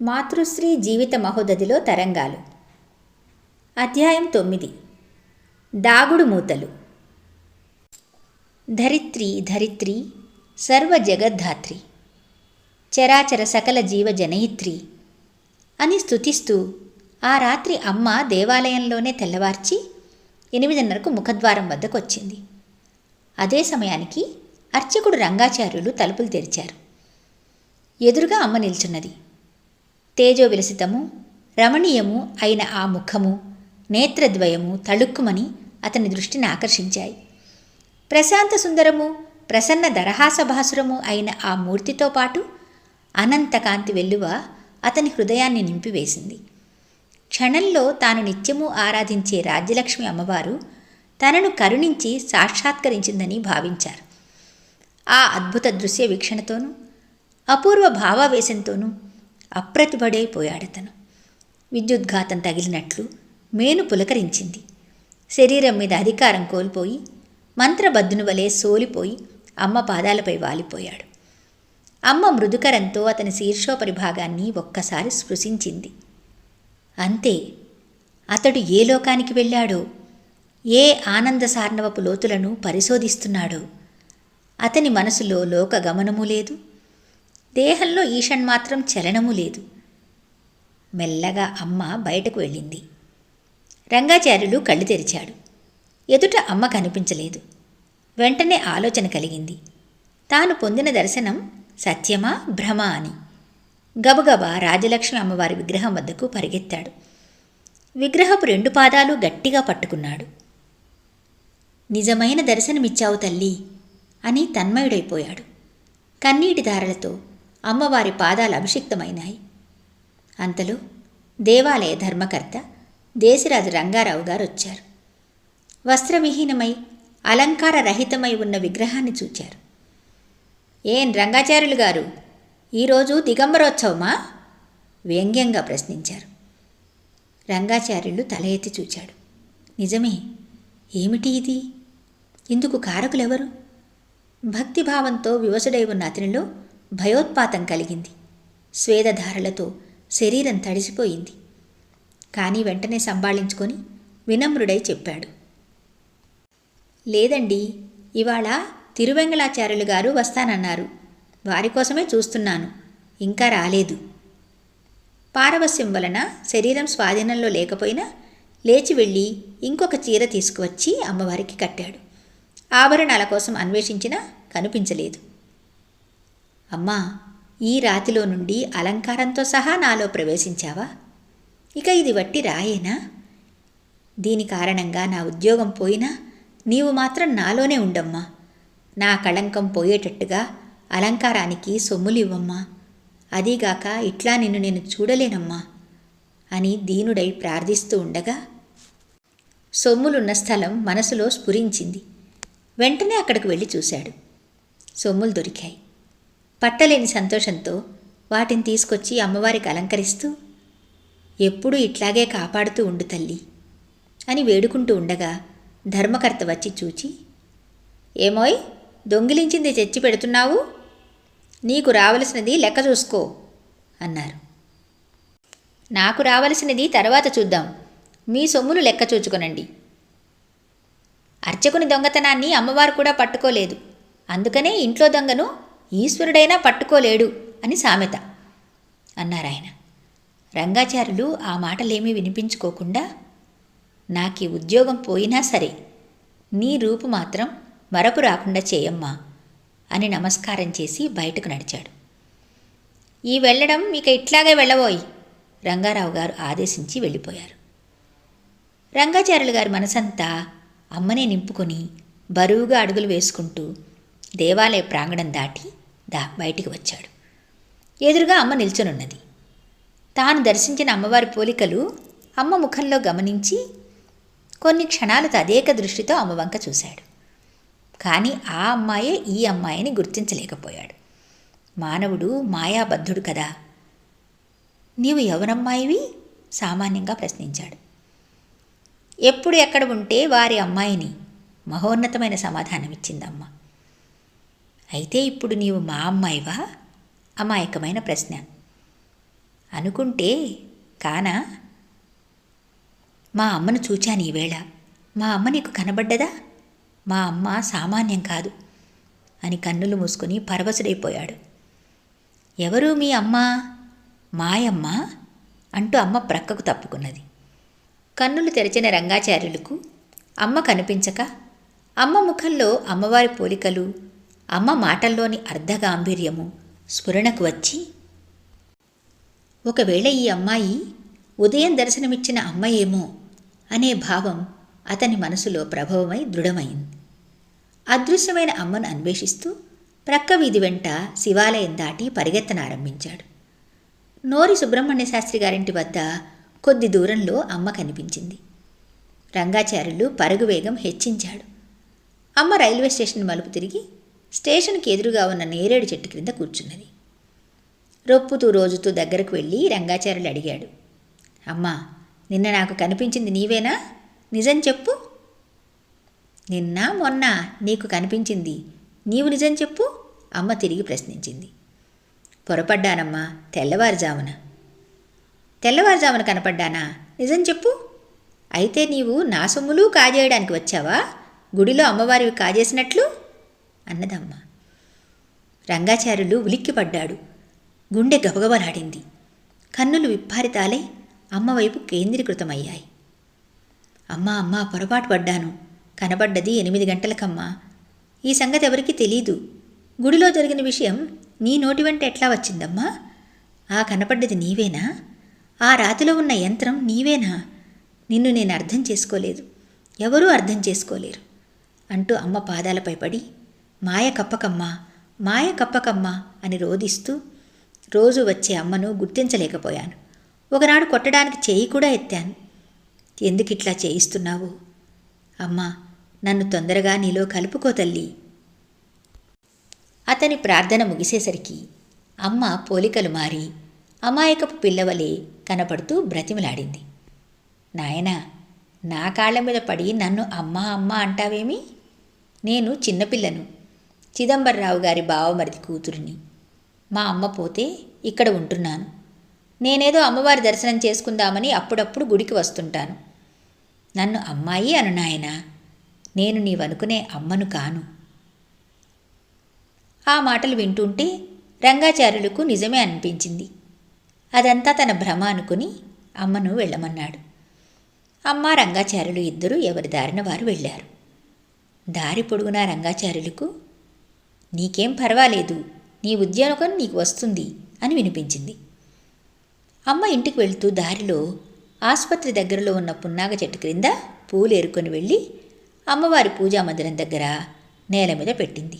మాతృశ్రీ జీవిత మహోదధిలో తరంగాలు. అధ్యాయం తొమ్మిది. దాగుడు మూతలు. ధరిత్రి ధరిత్రి సర్వ జగద్ధాత్రి. చరాచర సకల జీవ జనయిత్రి అని స్తుతిస్తూ ఆ రాత్రి అమ్మ దేవాలయంలోనే తెల్లవార్చి ఎనిమిదిన్నరకు ముఖద్వారం వద్దకు వచ్చింది అదే సమయానికి అర్చకుడు రంగాచార్యులు తలుపులు తెరిచారు. ఎదురుగా అమ్మ నిల్చున్నది. తేజో విలసితము రమణీయము అయిన ఆ ముఖము నేత్రద్వయము తళుక్కుమని అతని దృష్టిని ఆకర్షించాయి. ప్రశాంత సుందరము ప్రసన్న దరహాసభాసురము అయిన ఆ మూర్తితో పాటు అనంతకాంతి వెల్లువ అతని హృదయాన్ని నింపివేసింది. క్షణంలో తాను నిత్యము ఆరాధించే రాజ్యలక్ష్మి అమ్మవారు తనను కరుణించి సాక్షాత్కరించిందని భావించారు. ఆ అద్భుత దృశ్య వీక్షణతోనూ అపూర్వ భావావేశంతోనూ అప్రతిభడైపోయాడతను. విద్యుద్ఘాతం తగిలినట్లు మేను పులకరించింది. శరీరం మీద అధికారం కోల్పోయి మంత్రబద్ధుని వలె సోలిపోయి అమ్మ పాదాలపై వాలిపోయాడు. అమ్మ మృదుకరంతో అతని శీర్షోపరి భాగాన్ని ఒక్కసారి స్పృశించింది. అంతే అతడు ఏ లోకానికి వెళ్ళాడో ఏ ఆనంద సార్ణవపు లోతులను పరిశోధిస్తున్నాడో అతని మనసులో లోక గమనము లేదు. దేహంలో ఈషణ్మాత్రం చలనము లేదు. మెల్లగా అమ్మ బయటకు వెళ్ళింది. రంగాచార్యులు కళ్ళు తెరిచాడు. ఎదుట అమ్మ కనిపించలేదు. వెంటనే ఆలోచన కలిగింది. తాను పొందిన దర్శనం సత్యమా భ్రమ అని. గబగబా రాజలక్ష్మి అమ్మవారి విగ్రహం వద్దకు పరిగెత్తాడు. విగ్రహపు రెండు పాదాలు గట్టిగా పట్టుకున్నాడు. నిజమైన దర్శనమిచ్చావు తల్లి అని తన్మయుడైపోయాడు. కన్నీటి ధారలతో అమ్మవారి పాదాలు అభిషిక్తమైనాయి. అంతలో దేవాలయ ధర్మకర్త దేశరాజు రంగారావు గారు వచ్చారు వస్త్రవిహీనమై అలంకార రహితమై ఉన్న విగ్రహాన్ని చూచారు. ఏం రంగాచార్యులు గారు ఈరోజు దిగంబరోత్సవమా? వ్యంగ్యంగా ప్రశ్నించారు. రంగాచార్యులు తల ఎత్తి చూచాడు. నిజమే ఏమిటి ఇది? ఇందుకు కారకులెవరు? భక్తిభావంతో వివసుడై ఉన్న అతనిలో భయోత్పాతం కలిగింది. స్వేదధారలతో శరీరం తడిసిపోయింది. కానీ వెంటనే సంభాళించుకొని వినమ్రుడై చెప్పాడు. లేదండి ఇవాళ తిరువెంగళాచార్యులు గారు వస్తానన్నారు. వారి కోసమే చూస్తున్నాను. ఇంకా రాలేదు. పారవస్యం వలన శరీరం స్వాధీనంలో లేకపోయినా లేచి వెళ్ళి ఇంకొక చీర తీసుకువచ్చి అమ్మవారికి కట్టాడు. ఆభరణాల కోసం అన్వేషించినా కనిపించలేదు. అమ్మా ఈ రాతిలో నుండి అలంకారంతో సహా నాలో ప్రవేశించావా? ఇక ఇది వట్టి రాయేనా? దీని కారణంగా నా ఉద్యోగం పోయినా నీవు మాత్రం నాలోనే ఉండమ్మా. నా కళంకం పోయేటట్టుగా అలంకారానికి సొమ్ములివ్వమ్మా. అదీగాక ఇట్లా నిన్ను నేను చూడలేనమ్మా అని దీనుడై ప్రార్థిస్తూ ఉండగా సొమ్ములున్న స్థలం మనసులో స్ఫురించింది. వెంటనే అక్కడికి వెళ్ళి చూశాడు. సొమ్ములు దొరికాయి. పట్టలేని సంతోషంతో వాటిని తీసుకొచ్చి అమ్మవారికి అలంకరిస్తూ ఎప్పుడూ ఇట్లాగే కాపాడుతూ ఉండు తల్లి అని వేడుకుంటూ ఉండగా ధర్మకర్త వచ్చి చూచి ఏమోయ్ దొంగిలించింది తెచ్చి పెడుతున్నావు? నీకు రావలసినది లెక్క చూసుకో అన్నారు. నాకు రావలసినది తర్వాత చూద్దాం. మీ సొమ్ములు లెక్క చూచుకొనండి. అర్చకుని దొంగతనాన్ని అమ్మవారు కూడా పట్టుకోలేదు. అందుకనే ఇంట్లో దొంగను ఈశ్వరుడైనా పట్టుకోలేడు అని సామెత అన్నారాయన రంగాచార్యులు ఆ మాటలేమీ వినిపించుకోకుండా నాకీ ఉద్యోగం పోయినా సరే నీ రూపు మాత్రం మరపు రాకుండా చేయమ్మా అని నమస్కారం చేసి బయటకు నడిచాడు. ఈ వెళ్ళడం ఇక ఇట్లాగే వెళ్ళబోయి రంగారావు గారు ఆదేశించి వెళ్ళిపోయారు. రంగాచార్యులు గారి మనసంతా అమ్మనే నింపుకొని బరువుగా అడుగులు వేసుకుంటూ దేవాలయ ప్రాంగణం దాటి దా బయటికి వచ్చాడు. ఎదురుగా అమ్మ నిల్చొనున్నది. తాను దర్శించిన అమ్మవారి పోలికలు అమ్మ ముఖంలో గమనించి కొన్ని క్షణాలు తదేక దృష్టితో అమ్మ వంక చూశాడు. కానీ ఆ అమ్మాయే ఈ అమ్మాయిని గుర్తించలేకపోయాడు. మానవుడు మాయాబద్ధుడు కదా. నీవు ఎవరమ్మాయివి? సామాన్యంగా ప్రశ్నించాడు. ఎప్పుడు ఎక్కడ ఉంటే వారి అమ్మాయిని మహోన్నతమైన సమాధానమిచ్చిందమ్మ. అయితే ఇప్పుడు నీవు మా అమ్మాయివా? అమాయకమైన ప్రశ్న. అనుకుంటే కానా? మా అమ్మను చూచాను ఈవేళ మా అమ్మ నీకు కనబడ్డదా? మా అమ్మ సామాన్యం కాదు అని కన్నులు మూసుకుని పరవశుడైపోయాడు. ఎవరు మీ అమ్మ? మాయమ్మ అంటూ అమ్మ ప్రక్కకు తప్పుకున్నది. కన్నులు తెరిచిన రంగాచార్యులకు అమ్మ కనిపించక అమ్మ ముఖంలో అమ్మవారి పోలికలు అమ్మ మాటల్లోని అర్ధగాంభీర్యము స్ఫురణకు వచ్చి ఒకవేళ ఈ అమ్మాయి ఉదయం దర్శనమిచ్చిన అమ్మయేమో అనే భావం అతని మనసులో ప్రభావమై దృఢమైంది. అదృశ్యమైన అమ్మను అన్వేషిస్తూ ప్రక్క వీధి వెంట శివాలయం దాటి పరిగెత్తనారంభించాడు నోరి సుబ్రహ్మణ్య శాస్త్రి గారింటి వద్ద కొద్ది దూరంలో అమ్మ కనిపించింది. రంగాచార్యులు పరుగు వేగం హెచ్చించాడు. అమ్మ రైల్వే స్టేషన్ మలుపు తిరిగి స్టేషన్కి ఎదురుగా ఉన్న నేరేడు చెట్టు క్రింద కూర్చున్నది. రొప్పుతూ రోజుతూ దగ్గరకు వెళ్ళి రంగాచార్యులు అడిగాడు. అమ్మా నిన్న నాకు కనిపించింది నీవేనా? నిజం చెప్పు. నిన్న మొన్న నీకు కనిపించింది. నీవు నిజం చెప్పు. అమ్మ తిరిగి ప్రశ్నించింది. పొరపడ్డానమ్మా తెల్లవారుజామున. తెల్లవారుజామున కనపడ్డానా? నిజం చెప్పు. అయితే నీవు నా సొమ్ములు కాజేయడానికి వచ్చావా? గుడిలో అమ్మవారివి కాజేసినట్లు? అన్నదమ్మ. రంగాచార్యులు ఉలిక్కిపడ్డాడు. గుండె గబగబలాడింది. కన్నులు విప్పారితాలై అమ్మవైపు కేంద్రీకృతమయ్యాయి. అమ్మా అమ్మా పొరపాటు పడ్డాను. కనబడ్డది ఎనిమిది గంటలకమ్మా. ఈ సంగతి ఎవరికీ తెలీదు. గుడిలో జరిగిన విషయం నీ నోటి వెంట ఎట్లా వచ్చిందమ్మా? ఆ కనపడ్డది నీవేనా? ఆ రాతిలో ఉన్న యంత్రం నీవేనా? నిన్ను నేను అర్థం చేసుకోలేదు. ఎవరూ అర్థం చేసుకోలేరు. అంటూ అమ్మ పాదాలపై పడి మాయ కప్పకమ్మా మాయ కప్పకమ్మా అని రోదిస్తూ రోజు వచ్చే అమ్మను గుర్తించలేకపోయాను. ఒకనాడు కొట్టడానికి చేయి కూడా ఎత్తాను. ఎందుకిట్లా చేయిస్తున్నావు? అమ్మా నన్ను తొందరగా నీలో కలుపుకో తల్లి. అతని ప్రార్థన ముగిసేసరికి అమ్మ పోలికలు మారి అమాయకపు పిల్లవలే కనపడుతూ బ్రతిమలాడింది. నాయనా నా కాళ్ళ మీద పడి నన్ను అమ్మ అమ్మ అంటావేమి? నేను చిన్నపిల్లను. చిదంబరరావు గారి బావమరిది కూతురిని. మా అమ్మ పోతే ఇక్కడ ఉంటున్నాను. నేనేదో అమ్మవారి దర్శనం చేసుకుందామని అప్పుడప్పుడు గుడికి వస్తుంటాను. నన్ను అమ్మాయి అను నాయన నేను నీవనుకునే అమ్మను కాను. ఆ మాటలు వింటుంటే రంగాచార్యులకు నిజమే అనిపించింది. అదంతా తన భ్రమ అనుకుని అమ్మను వెళ్ళమన్నాడు. అమ్మ రంగాచార్యులు ఇద్దరూ ఎవరి దారిన వారు వెళ్ళారు. దారి పొడుగునా రంగాచార్యులకు నీకేం పర్వాలేదు. నీ ఉద్యోగం నీకు వస్తుంది అని వినిపించింది. అమ్మ ఇంటికి వెళ్తూ దారిలో ఆసుపత్రి దగ్గరలో ఉన్న పున్నాగ చెట్టు క్రింద పూలు ఏరుకొని వెళ్ళి అమ్మవారి పూజా మందిరం దగ్గర నేల మీద పెట్టింది.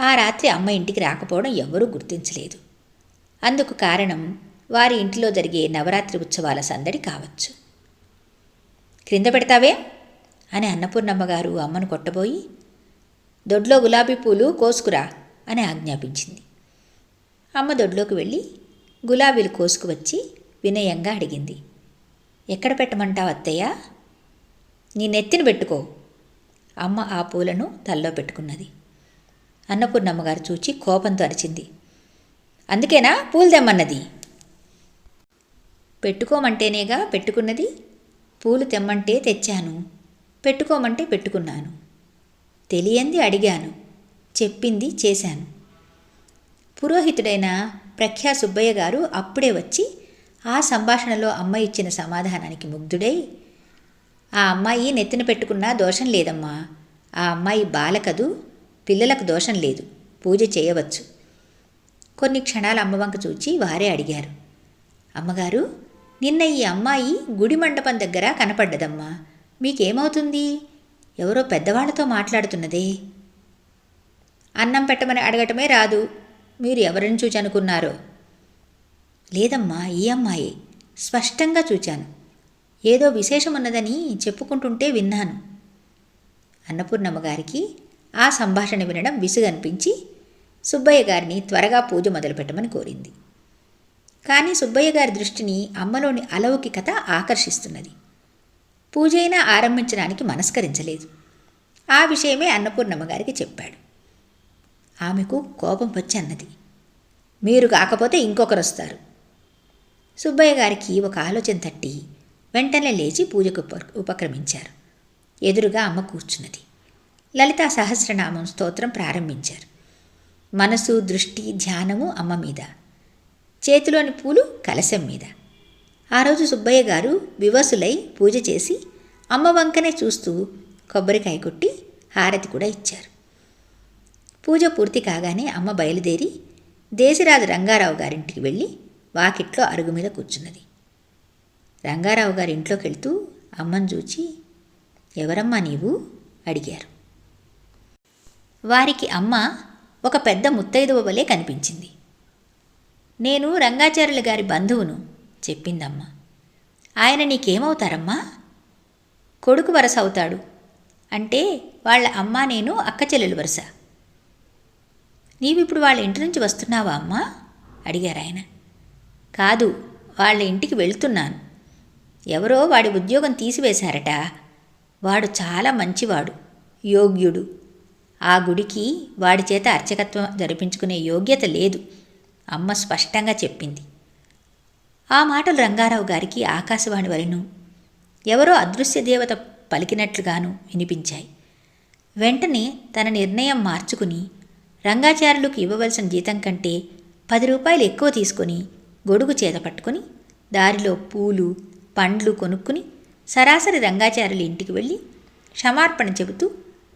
ఆ రాత్రి అమ్మ ఇంటికి రాకపోవడం ఎవరూ గుర్తించలేదు. అందుకు కారణం వారి ఇంటిలో జరిగే నవరాత్రి ఉత్సవాల సందడి కావచ్చు. క్రింద పెడతావే అని అన్నపూర్ణమ్మగారు అమ్మను కొట్టబోయి దొడ్లో గులాబీ పూలు కోసుకురా అని ఆజ్ఞాపించింది. అమ్మ దొడ్లోకి వెళ్ళి గులాబీలు కోసుకువచ్చి వినయంగా అడిగింది. ఎక్కడ పెట్టమంటావు అత్తయ్య? నీ నెత్తిన పెట్టుకో. అమ్మ ఆ పూలను తల్లో పెట్టుకున్నది. అన్నపూర్ణమ్మగారు చూచి కోపంతో అరిచింది. అందుకేనా పూలు తెమ్మన్నది? పెట్టుకోమంటేనేగా పెట్టుకున్నది? పూలు తెమ్మంటే తెచ్చాను. పెట్టుకోమంటే పెట్టుకున్నాను. తెలియంది అడిగాను. చెప్పింది చేశాను. పురోహితుడైన ప్రఖ్యా సుబ్బయ్య గారు అప్పుడే వచ్చి ఆ సంభాషణలో అమ్మ ఇచ్చిన సమాధానానికి ముగ్ధుడై ఆ అమ్మాయి నెత్తిన పెట్టుకున్నా దోషం లేదమ్మా. ఆ అమ్మాయి బాలకదు పిల్లలకు దోషం లేదు. పూజ చేయవచ్చు. కొన్ని క్షణాలు అమ్మవంక చూచి వారే అడిగారు. అమ్మగారు నిన్న ఈ అమ్మాయి గుడి మండపం దగ్గర కనపడ్డదమ్మా. మీకేమవుతుంది? ఎవరో పెద్దవాళ్ళతో మాట్లాడుతున్నదే. అన్నం పెట్టమని అడగటమే రాదు. మీరు ఎవరిని చూచనుకున్నారు? లేదమ్మా ఈ అమ్మాయి. స్పష్టంగా చూచాను. ఏదో విశేషమున్నదని చెప్పుకుంటుంటే విన్నాను. అన్నపూర్ణమ్మ గారికి ఆ సంభాషణ వినడం విసుగనిపించి సుబ్బయ్య గారిని త్వరగా పూజ మొదలుపెట్టమని కోరింది. కానీ సుబ్బయ్య గారి దృష్టిని అమ్మలోని అలౌకికత ఆకర్షిస్తున్నది. పూజైనా ఆరంభించడానికి మనస్కరించలేదు. ఆ విషయమే అన్నపూర్ణమ్మ గారికి చెప్పాడు. ఆమెకు కోపం వచ్చి అన్నది మీరు కాకపోతే ఇంకొకరు వస్తారు సుబ్బయ్య గారికి ఒక ఆలోచన తట్టి వెంటనే లేచి పూజకు ఉపక్రమించారు. ఎదురుగా అమ్మ కూర్చున్నది. లలిత సహస్రనామం స్తోత్రం ప్రారంభించారు. మనసు దృష్టి ధ్యానము అమ్మ మీద. చేతిలోని పూలు కలశం మీద. ఆ రోజు సుబ్బయ్య గారు వివసులై పూజ చేసి అమ్మ వంకనే చూస్తూ కొబ్బరికాయ కొట్టి హారతి కూడా ఇచ్చారు. పూజ పూర్తి కాగానే అమ్మ బయలుదేరి దేశరాజు రంగారావు గారింటికి వెళ్ళి వాకిట్లో అరుగు మీద కూర్చున్నది. రంగారావు గారి ఇంట్లోకి వెళ్తూ అమ్మను చూచి ఎవరమ్మా నీవు? అడిగారు. వారికి అమ్మ ఒక పెద్ద ముత్తైదువ వలె కనిపించింది. నేను రంగాచార్యుల గారి బంధువును. చెప్పిందమ్మ. ఆయన నీకేమవుతారమ్మా? కొడుకు వరస అవుతాడు. అంటే వాళ్ళ అమ్మ నేను అక్క చెల్లెలు వరుస. నీవిప్పుడు వాళ్ళ ఇంటి నుంచి వస్తున్నావా అమ్మా? అడిగారు ఆయన కాదు వాళ్ళ ఇంటికి వెళ్తున్నాను. ఎవరో వాడి ఉద్యోగం తీసివేశారట. వాడు చాలా మంచివాడు యోగ్యుడు. ఆ గుడికి వాడి చేత అర్చకత్వం జరిపించుకునే యోగ్యత లేదు అమ్మ స్పష్టంగా చెప్పింది. ఆ మాటలు రంగారావు గారికి ఆకాశవాణి వలెను ఎవరో అదృశ్య దేవత పలికినట్లుగాను వినిపించాయి. వెంటనే తన నిర్ణయం మార్చుకుని రంగాచార్యులకు ఇవ్వవలసిన జీతం కంటే పది రూపాయలు ఎక్కువ తీసుకొని గొడుగు చేత పట్టుకొని దారిలో పూలు పండ్లు కొనుక్కుని సరాసరి రంగాచార్యుల ఇంటికి వెళ్ళి క్షమార్పణ చెబుతూ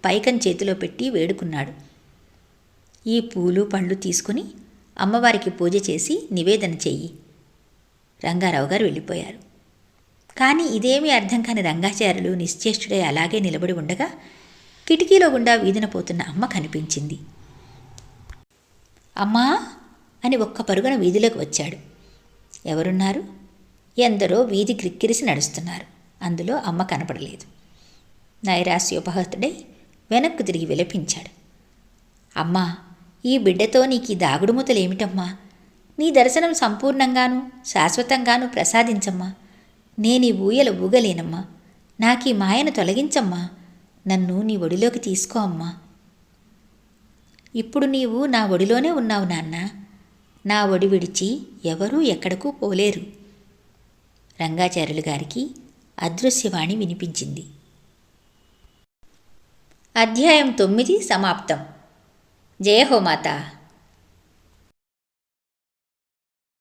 పైకం చేతిలో పెట్టి వేడుకున్నాడు. ఈ పూలు పండ్లు తీసుకుని అమ్మవారికి పూజ చేసి నివేదన చెయ్యి. రంగారావు గారు వెళ్ళిపోయారు. కానీ ఇదేమీ అర్థం కాని రంగాచార్యులు నిశ్చేష్టుడై అలాగే నిలబడి ఉండగా కిటికీలో గుండా వీధిన పోతున్న అమ్మ కనిపించింది. అమ్మా అని ఒక్క పరుగున వీధిలోకి వచ్చాడు. ఎవరున్నారు? ఎందరో వీధి క్రిక్కిరిసి నడుస్తున్నారు. అందులో అమ్మ కనపడలేదు. నైరాస్యోపహతుడై వెనక్కు తిరిగి విలపించాడు. అమ్మా ఈ బిడ్డతో నీకు ఈ దాగుడుమూతలేమిటమ్మా? నీ దర్శనం సంపూర్ణంగాను శాశ్వతంగాను ప్రసాదించమ్మా. నేనీ ఊయలు ఊయల ఊగలేనమ్మా. నాకీ మాయను తొలగించమ్మా. నన్ను నీ ఒడిలోకి తీసుకో అమ్మా. ఇప్పుడు నీవు నా ఒడిలోనే ఉన్నావు నాన్న. నా ఒడి విడిచి ఎవరూ ఎక్కడకు పోలేరు. రంగాచార్యులు గారికి అదృశ్యవాణి వినిపించింది. అధ్యాయం తొమ్మిది సమాప్తం. జయ హో